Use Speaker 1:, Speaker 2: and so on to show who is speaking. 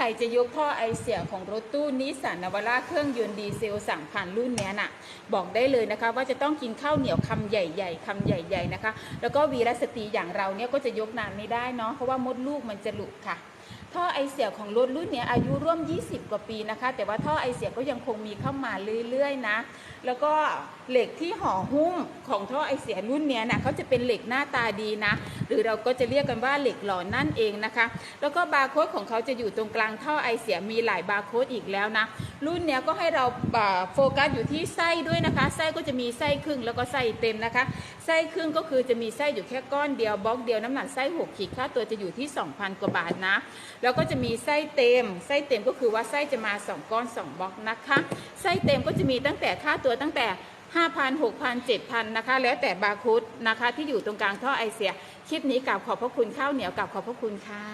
Speaker 1: ใครจะยกท่อไอเสียของรถตู้นิสสันนวาร่าเครื่องยนต์ดีเซลสั่งผ่านรุ่นเนี้ยน่ะ บอกได้เลยนะคะว่าจะต้องกินข้าวเหนียวคำใหญ่ๆคำใหญ่ ๆนะคะ แล้วก็วีรสตรีอย่างเราเนี่ยก็จะยกนานไม่ได้เนาะเพราะว่ามดลูกมันจะหลุดค่ะ ท่อไอเสียของรถรุ่นนี้อายุร่วม 20 กว่าปีนะคะ แต่ว่าท่อไอเสียก็ยังคงมีเข้ามาเรื่อยๆนะ แล้วก็เหล็กที่ห่อหุ้มของท่อไอเสียรุ่นนี้นะเขาจะเป็นเหล็กหน้าตาดีนะ หรือเราก็จะเรียกกันว่าเหล็กหล่อนั่นเองนะคะ แล้วก็บาร์โค้ดของเขาจะอยู่ตรงกลางท่อไอเสียมีหลายบาร์โค้ดอีกแล้วนะ รุ่นนี้ก็ให้เราอ่าโฟกัสอยู่ที่ไส้ด้วยนะคะ ไส้ก็จะมีไส้ครึ่งแล้วก็ไส้เต็มนะคะ ไส้ครึ่งก็คือจะมีไส้อยู่แค่ก้อนเดียวบล็อกเดียวน้ำหนักไส้6ขีดค่าตัวจะอยู่ที่ 2,000 กว่าบาทนะแล้วก็จะมีไส้เต็ม ไส้เต็มก็คือว่าไส้จะมา 2 ก้อน 2บล็อกนะคะ ไส้เต็มก็จะมีตั้งแต่ค่าตัวตั้งแต่5,000 6,000 7,000นะคะ แล้วแต่บาร์โค้ดนะคะ ที่อยู่ตรงกลางท่อไอเสีย คลิปนี้กลับขอบพระคุณข้าวเหนียวกลับขอบพระคุณค่ะ